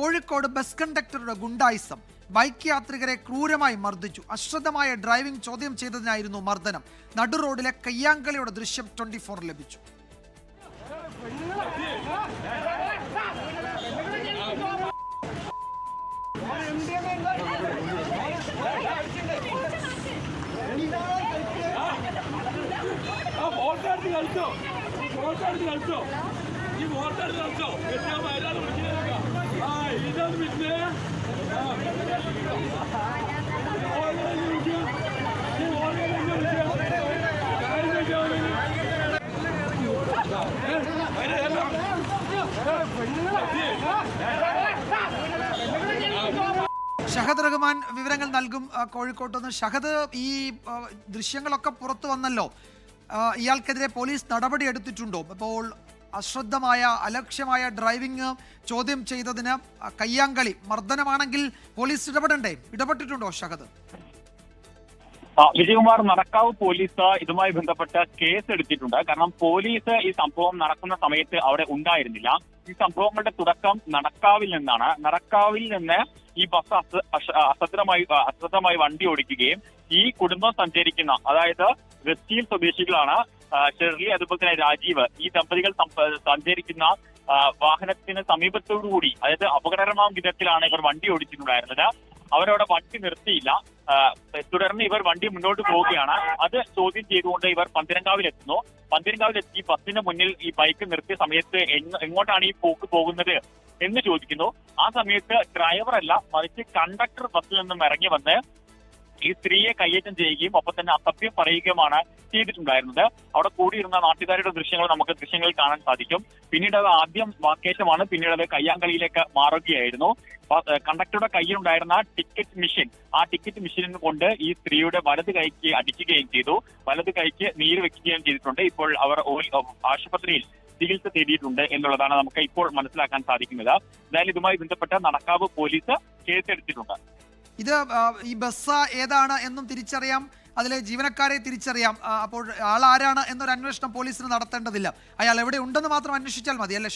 Kozhikode bus കണ്ടക്ടറുടെ ഗുണ്ടായിസം. Bike യാത്രികരെ ക്രൂരമായി മർദ്ദിച്ചു. അശ്രദ്ധമായ ഡ്രൈവിംഗ് ചോദ്യം ചെയ്തതിനായിരുന്നു മർദ്ദനം. നടു റോഡിലെ കയ്യാങ്കളിയുടെ ദൃശ്യം ട്വന്റി ഫോർ ലഭിച്ചു കളിച്ചോ. ഈ ഷഹദ് റഹ്മാൻ വിവരങ്ങൾ നൽകും കോഴിക്കോട്ട് നിന്ന്. ഷഹദ് ഈ ദൃശ്യങ്ങളൊക്കെ പുറത്തു വന്നല്ലോ. ഇയാൾക്കെതിരെ പോലീസ് നടപടി എടുത്തിട്ടുണ്ടോ? അപ്പോൾ അശ്രദ്ധമായ അലക്ഷ്യമായ ഡ്രൈവിംഗ് ചോദ്യം ചെയ്തതിന് കയ്യാങ്കളി മർദ്ദനമാണെങ്കിൽ പോലീസ് ഇടപെടണ്ടേ? ഇടപെട്ടിട്ടുണ്ടോ ഷഹദ് വിജയകുമാർ നടക്കാവ് പോലീസ് ഇതുമായി ബന്ധപ്പെട്ട് കേസ് എടുത്തിട്ടുണ്ട് കാരണം പോലീസ് ഈ സംഭവം നടക്കുന്ന സമയത്ത് അവിടെ ഉണ്ടായിരുന്നില്ല. ഈ സംഭവങ്ങളുടെ തുടക്കം നടക്കാവിൽ നിന്നാണ്. നടക്കാവിൽ നിന്ന് ഈ ബസ് അശ്രദ്ധമായി അശ്രദ്ധമായി വണ്ടി ഓടിക്കുകയും ഈ കുടുംബം സഞ്ചരിക്കുന്ന അതായത് വെസ്റ്റീൽ സ്വദേശികളാണ് ഷെർലി അതുപോലെ തന്നെ രാജീവ്. ഈ ദമ്പതികൾ സഞ്ചരിക്കുന്ന വാഹനത്തിന് സമീപത്തോടുകൂടി അതായത് അപകടകരമാകും വിധത്തിലാണ് ഇവർ വണ്ടി ഓടിച്ചിട്ടുണ്ടായിരുന്നത്. അവരവിടെ വണ്ടി നിർത്തിയില്ല. തുടർന്ന് ഇവർ വണ്ടി മുന്നോട്ട് പോവുകയാണ്. അത് ചോദ്യം ചെയ്തുകൊണ്ട് ഇവർ പന്തിരങ്കാവിൽ എത്തി ബസ്സിന് മുന്നിൽ ഈ ബൈക്ക് നിർത്തിയ സമയത്ത് എങ്ങോട്ടാണ് ഈ പോക്ക് പോകുന്നത് എന്ന് ചോദിക്കുന്നു. ആ സമയത്ത് ഡ്രൈവർ അല്ല മറിച്ച് കണ്ടക്ടർ ബസ്സിൽ നിന്നും ഇറങ്ങി വന്ന് ഈ സ്ത്രീയെ കയ്യേറ്റം ചെയ്യുകയും ഒപ്പം തന്നെ അസഭ്യം പറയുകയുമാണ് ചെയ്തിട്ടുണ്ടായിരുന്നത്. അവിടെ കൂടിയിരുന്ന നാട്ടുകാരുടെ ദൃശ്യങ്ങൾ നമുക്ക് ദൃശ്യങ്ങളിൽ കാണാൻ സാധിക്കും. പിന്നീട് അത് ആദ്യം വാക്കേറ്റമാണ്. പിന്നീട് അത് കയ്യാങ്കളിയിലേക്ക് മാറുകയായിരുന്നു. കണ്ടക്ടറുടെ കയ്യിലുണ്ടായിരുന്ന ടിക്കറ്റ് മെഷീൻ. ആ ടിക്കറ്റ് മെഷീൻ കൊണ്ട് ഈ സ്ത്രീയുടെ വലത് കൈക്ക് അടിക്കുകയും ചെയ്തു. വലത് കൈക്ക് നീര് വെക്കുകയും ചെയ്തിട്ടുണ്ട്. ഇപ്പോൾ അവർ ആശുപത്രിയിൽ ചികിത്സ തേടിയിട്ടുണ്ട് എന്നുള്ളതാണ് നമുക്ക് ഇപ്പോൾ മനസ്സിലാക്കാൻ സാധിക്കുന്നത്. എന്തായാലും ഇതുമായി ബന്ധപ്പെട്ട് നടക്കാവ് പോലീസ് കേസെടുത്തിട്ടുണ്ട്. ഇത് ഈ ബസ് ഏതാണ് എന്നും തിരിച്ചറിയാം. അതിലെ ജീവനക്കാരെ തിരിച്ചറിയാം. അപ്പോൾ ആൾ ആരാണ് എന്നൊരു അന്വേഷണം പോലീസിന് നടത്തേണ്ടതില്ല. അയാൾ എവിടെ ഉണ്ടെന്ന് മാത്രം അന്വേഷിച്ചാൽ മതി അല്ലേ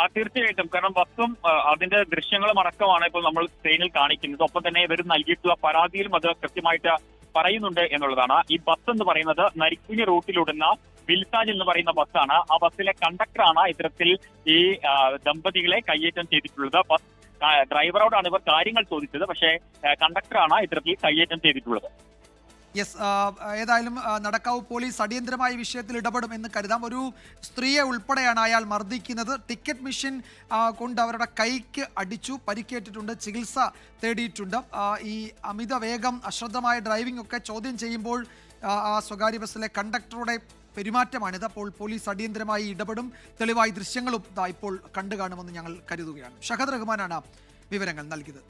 ആ തീർച്ചയായിട്ടും. കാരണം ബസ്സും അതിന്റെ ദൃശ്യങ്ങളും അടക്കമാണ് ഇപ്പോൾ നമ്മൾ സ്ക്രീനിൽ കാണിക്കുന്നത്. ഒപ്പം തന്നെ ഇവർ നൽകിയിട്ടുള്ള പരാതിയിലും അത് കൃത്യമായിട്ട് പറയുന്നുണ്ട് എന്നുള്ളതാണ്. ഈ ബസ് എന്ന് പറയുന്നത് നരിക്കുഞ്ഞി റൂട്ടിലൂടുന്ന വിൽസാജ് എന്ന് പറയുന്ന ബസ്സാണ്. ആ ബസ്സിലെ കണ്ടക്ടറാണ് ഇത്തരത്തിൽ ഈ ദമ്പതികളെ കയ്യേറ്റം ചെയ്തിട്ടുള്ളത്. ബസ് ഡ്രൈവറോടാണ് ഇവർ കാര്യങ്ങൾ ചോദിച്ചത്. പക്ഷേ കണ്ടക്ടറാണ് ഇത്തരത്തിൽ കയ്യേറ്റം ചെയ്തിട്ടുള്ളത്. യെസ് ഏതായാലും നടക്കാവ് പോലീസ് അടിയന്തരമായ വിഷയത്തിൽ ഇടപെടും എന്ന് കരുതാം. ഒരു സ്ത്രീയെ ഉൾപ്പെടെയാണ് അയാൾ മർദ്ദിക്കുന്നത്. ടിക്കറ്റ് മെഷീൻ കൊണ്ട് അവരുടെ കൈക്ക് അടിച്ചു പരിക്കേറ്റിട്ടുണ്ട് ചികിത്സ തേടിയിട്ടുണ്ട്. ഈ അമിത വേഗം അശ്രദ്ധമായ ഡ്രൈവിംഗ് ഒക്കെ ചോദ്യം ചെയ്യുമ്പോൾ ആ സ്വകാര്യ ബസ്സിലെ കണ്ടക്ടറുടെ പെരുമാറ്റമാണിത് അപ്പോൾ പോലീസ് അടിയന്തരമായി ഇടപെടും. തെളിവായി ദൃശ്യങ്ങളും ഇപ്പോൾ കണ്ടു കാണുമെന്ന് ഞങ്ങൾ കരുതുകയാണ്. ഷഹദ് റഹ്മാനാണ് വിവരങ്ങൾ നൽകിയത്.